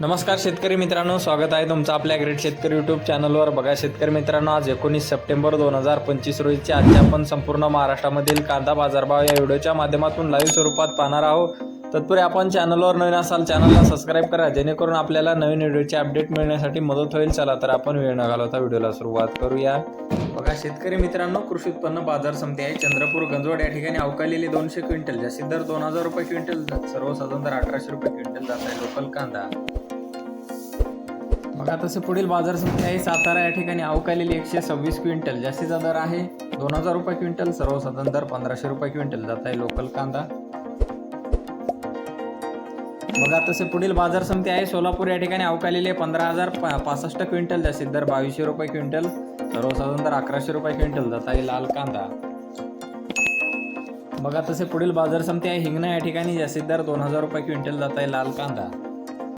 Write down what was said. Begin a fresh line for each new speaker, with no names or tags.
नमस्कार शेतकरी मित्रांनो स्वागत आहे तुमचं आपल्या ग्रेट शेतकरी यूट्यूब चॅनलवर बघा शेतकरी मित्रांनो आज एकोणीस सप्टेंबर दोन हजार पंचवीस रोजीचे आजच्या आपण संपूर्ण महाराष्ट्रामधील कांदा बाजारभाव या व्हिडिओच्या माध्यमातून लाईव्ह स्वरूपात पाहणार आहोत. तत्पूर्वी आपण चॅनलवर नवीन असाल चॅनलला सबस्क्राईब करा जेणेकरून आपल्याला नवीन व्हिडिओचे अपडेट मिळण्यासाठी मदत होईल. चला तर आपण वेळ न घालवता व्हिडिओला सुरुवात करूया. बघा शेतकरी मित्रांनो कृषी उत्पन्न बाजार समिती आहे. चंद्रपूर गंजवड या ठिकाणी अवकालेली दोनशे क्विंटल जास्तीत दर दोन हजार रुपये क्विंटल सर्वसाधारण दर अठराशे रुपये क्विंटल जात आहे. लोकल कांदा. बघा तसे पुढील बाजार समिती आहे. सातारा या ठिकाणी अवकालेली एकशे सव्वीस क्विंटल जास्तीचा दर आहे. दोन हजार रुपये क्विंटल सर्वसाधारण दर पंधराशे रुपये क्विंटल जात आहे. लोकल कांदा. बघा तसे पुढील बाजार समिती आहे. सोलापूर या ठिकाणी अवकालेली आहे. पंधरा हजार पा- पासष्ट क्विंटल जास्तीत दर बावीसशे रुपये क्विंटल. सर्वसाधारण दर अकराशे रुपये क्विंटल. जाता आहे लाल कांदा. बघा तसे पुढील बाजार समिती आहे. हिंगणा या ठिकाणी जास्तीत दर दोन हजार रुपये क्विंटल जात आहे लाल कांदा.